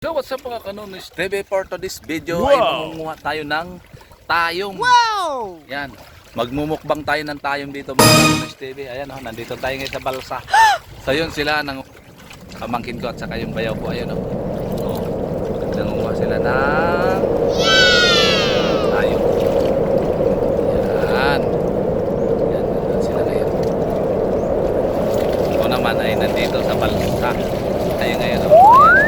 So what's up mga kanonis TV for this video Wow! ay mangunguha tayo ng tayong. Wow! Yan. Magmumukbang tayo ng tayong dito mga kanonis TV. Ayan oh, nandito tayo ngayon sa balsa. So yun sila ng pamangkin ko at saka yung bayaw ko. Ayun oh. oh. Nangunguha sila ng tayong. Yan. Yan, nandun sila ngayon. Ako naman ay nandito sa balsa. Tayo ngayon oh. Ayan.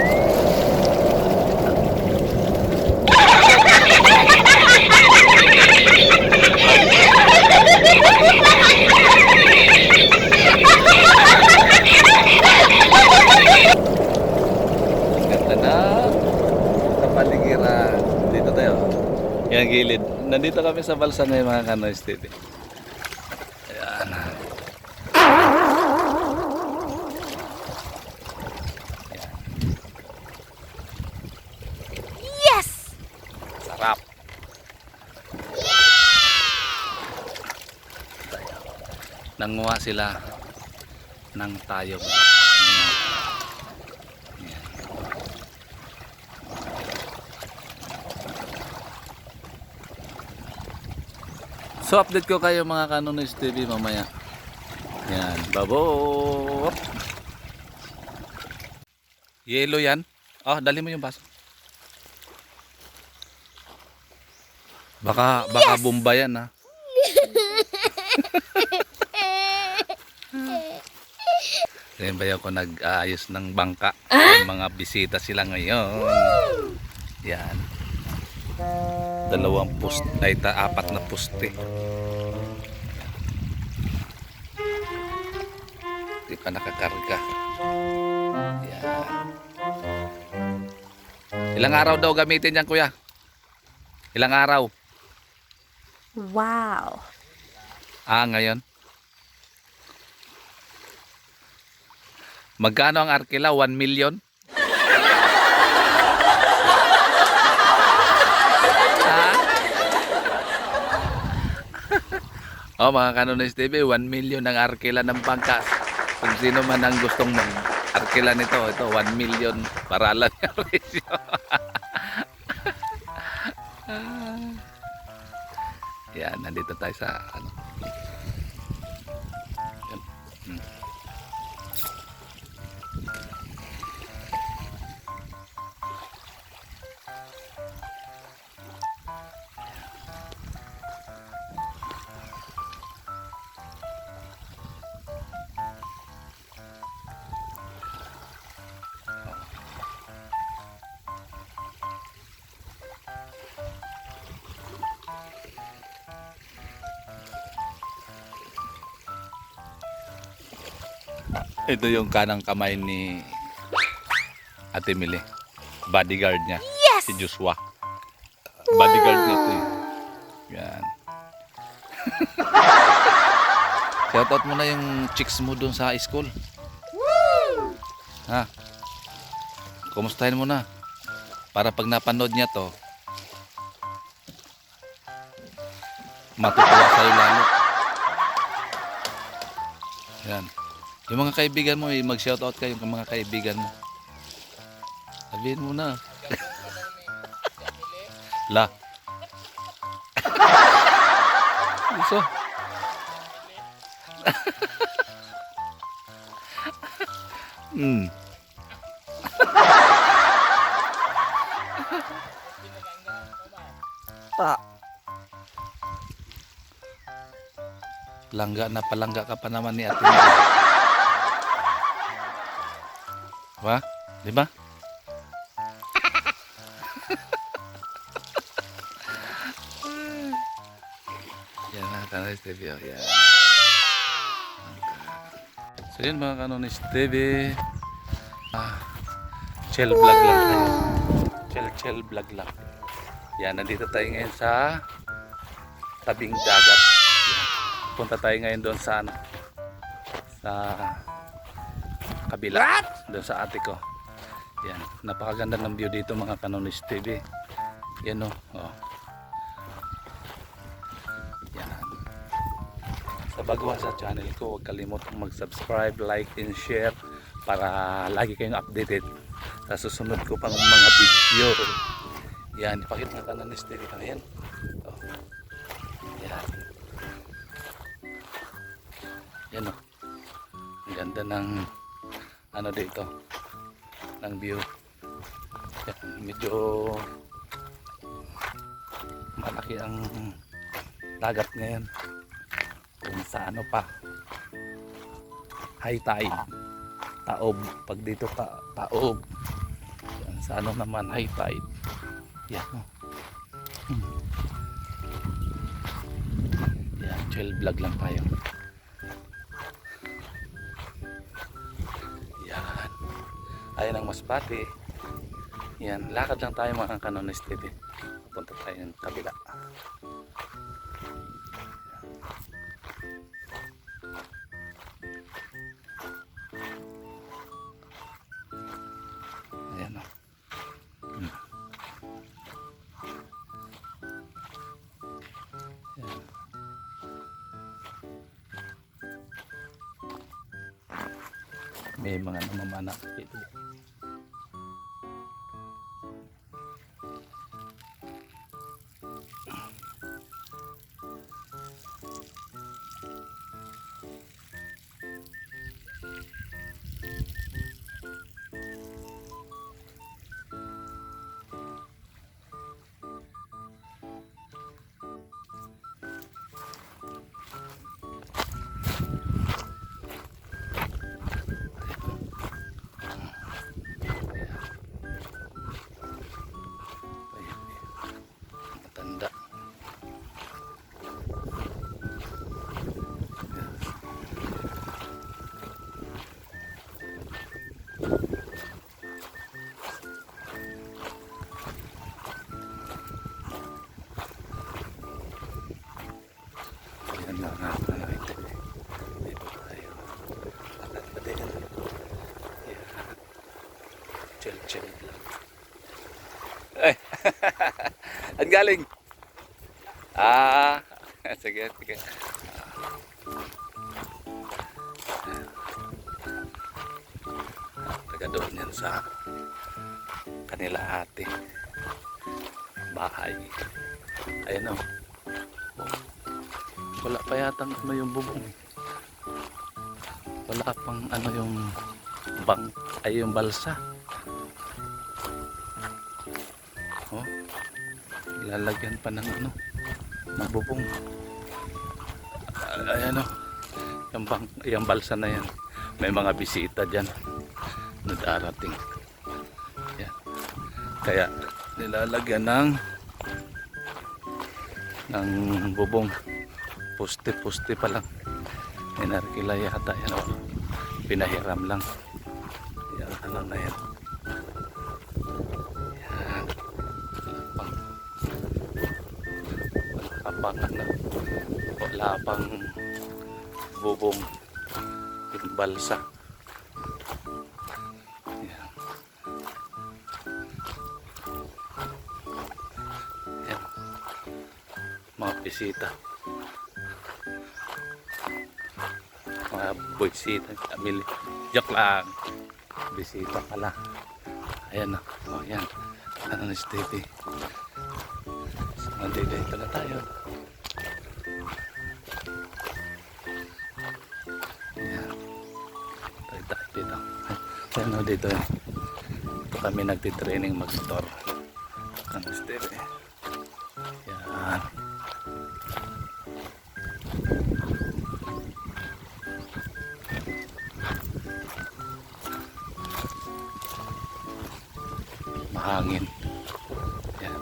Ang Ganda na kapaligiran. Dito tayo. Yan gilid. Kami sa balsa ngayon mga kanoy TV. Ayan. Yes! Sarap. Nanguha sila ng tayong. Yan. So update ko kayo mga Kanonis TV mamaya. Yan, babo. Yellow yan. Oh, dali mo yung baso. Baka baka bomba yan ha. Yan ba ko nag-aayos ng bangka? May mga bisita sila ngayon. Yan. Dalawang post, ay ta, apat na poste. Hindi pa nakakarga. Yan. Ilang araw daw gamitin yan kuya? Ilang araw? Wow! Ah, ngayon. Magkano ang arkila? 1 million? Oh, mga kanonis TV, 1 million ang arkila ng pangkas. Kung sino man ang gustong mag arkila nito, ito 1 million para lang yung presyo. Yan, nandito tayo sa ano. Ito yung kanang kamay ni Ate Mili. Bodyguard niya. Yes! Si Joshua. Bodyguard niya ito eh. Yan. Shoutout mo na yung chicks mo dun sa school. Ha? Kumustahin mo na. Para pag napanood niya to, matutuwa sa'yo lalo. Yan. Yung mga kaibigan mo, eh, mag-shoutout kayo yung mga kaibigan mo. Sabihin mo na. La. Iso. hmm. Pa. Langga na palangga ka pa naman ni Ate Di ba? Yan na, Kanonis TV. Oh, yan. So yun mga Kanonis TV. Ah, chill vlog lang tayo. Chill chill vlog lang. Yan, nandito tayo ngayon sa tabing dagat. Yan. Punta tayo ngayon doon sa ano, sa kabila. Doon sa ate ko. Yan, napakaganda ng view dito mga Kanonis TV. Yan o. Oh. Yan. Sa baguhan sa channel ko, huwag kalimutang mag-subscribe, like, and share para lagi kayong updated sa susunod ko pang mga video. Yan, ipakita ka na ni Stevie ka yan. Oh. Yan. Yan o. Ang ganda ng ano dito ng view. Yan, medyo malaki ang dagat ngayon. Kung sa ano pa high tide taob pag dito ta taob yan, sa ano naman high tide yan oh. Hmm. yan chill vlog lang tayo ayan ang masbate yan lakad lang tayo mga kanonis TV punta tayo ng kabila ayan o Hmm. Yan. may mga namamana dito galing. Ah, sige, sige. Taga doon yan sa kanila ate. Bahay. Ayan o. Wala pa yata ano yung bubong. Wala pang ano yung bang ay yung balsa. Lalagyan pa ng ano, ng bubong. Ah, Ayan o. Yung, bang, yung balsa na yan. May mga bisita dyan na darating. Kaya nilalagyan ng ng bubong. Puste-puste pa lang. Inarkila yata yan o. Pinahiram lang. Yan ano na. Yan. Pang ano, wala pang bubong yung balsa yan. Yan. Mga bisita. Mga bisita. Amili joke lang. Bisita pala. Ayan na. Oh yan. Ano ni Stevie so, nandito dito na tayo Yan o dito. Ito kami nagtitraining mag-motor. Ang step eh. Yan. Mahangin. Yan.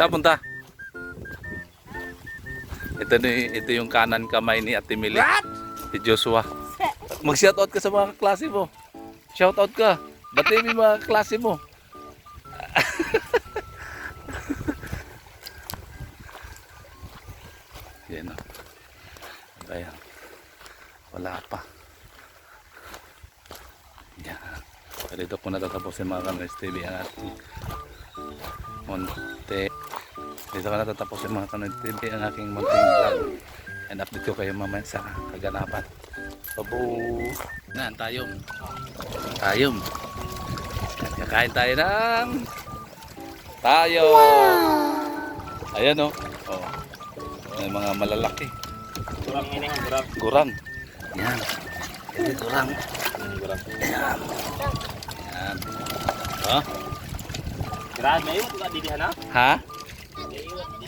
Tapunta. Ito, ito yung kanan kamay ni Ate Mili. Si Joshua. Mag-shoutout ka sa mga klase mo. Shoutout ka. Batiin mo yung mga klase mo. Yan o. Ayan. Wala pa. Yan. So, dito ko natatapos yung mga kameras TV ang ating Monte. Dito ko natatapos yung mga kameras TV ang aking munting vlog. And update ko kayo mamaya sa kaganapan. Abo. Yan, tayong. Tayong. Yan, Kakain tayo ng tayong. Ayan oh. Oh. May mga malalaki. Kurang ini ang kurang. Gurang. Yan. Ito gurang. Kurang. Yan. Yan. Oh. Grabe may iwan ka didi hana. Ha?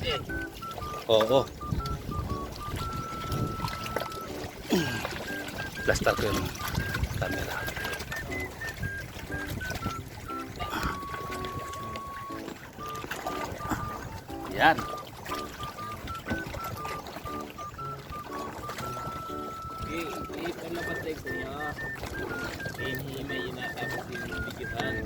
Oo. Plaster ko yung camera. Yan. Okay, okay, pala patay ko niya. Ini may inatapos yung bigitan.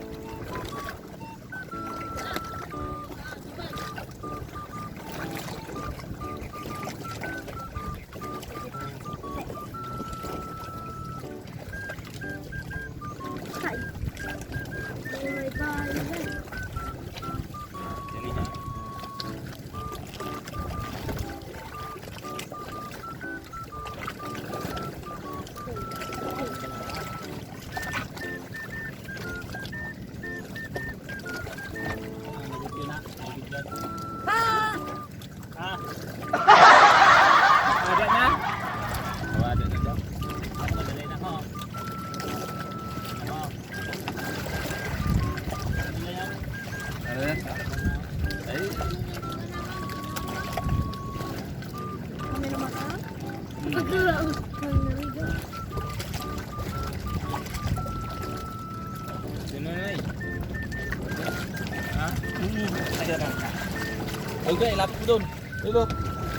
Okay, ilapit mo doon. Dito.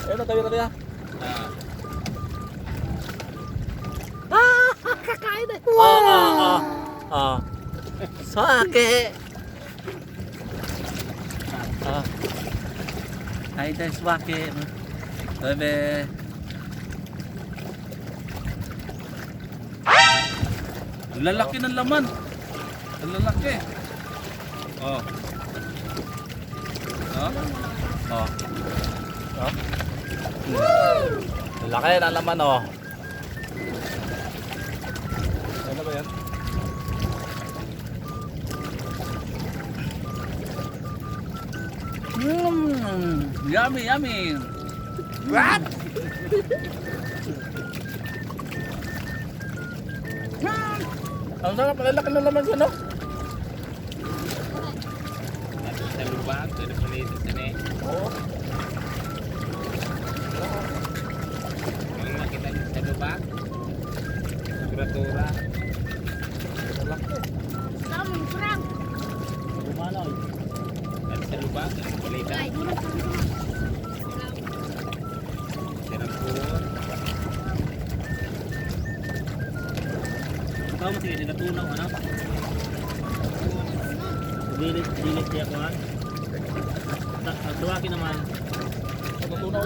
Ayun na, tayo na kaya. Ah. Oo, oo, oo. Oo. Swake. Ah. Ay, dahil swake. Bebe. Ang lalaki ng laman. Ang lalaki. Oh. Oh. Oh. Oh. Ang laki ng laman oh. Ano ba yan? Mmm, yummy, yummy. What? Ang sarap, malalaki na laman siya, no? Sa lubak, ada palit sa ne. Oo.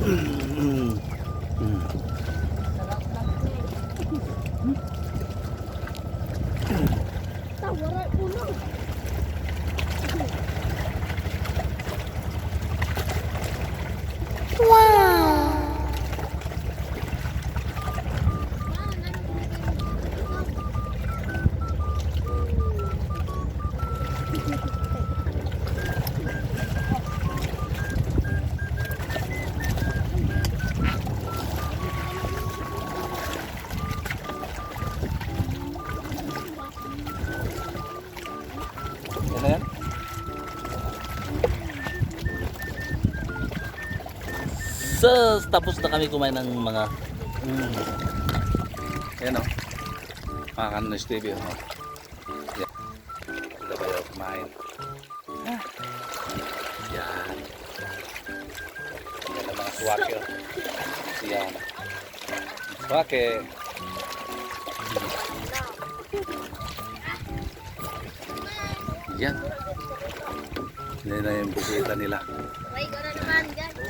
Mm-hmm. Sus! Tapos na kami kumain ng mga... Mm. Yan o. Mga kanonis TV. Oh. Yan. Sila ba yung kumain? Ah. Yan. Yan ang mga suwake. oh. Yan. Suwake. Yan. Yan na yung bukita nila. May gano'n naman, guys.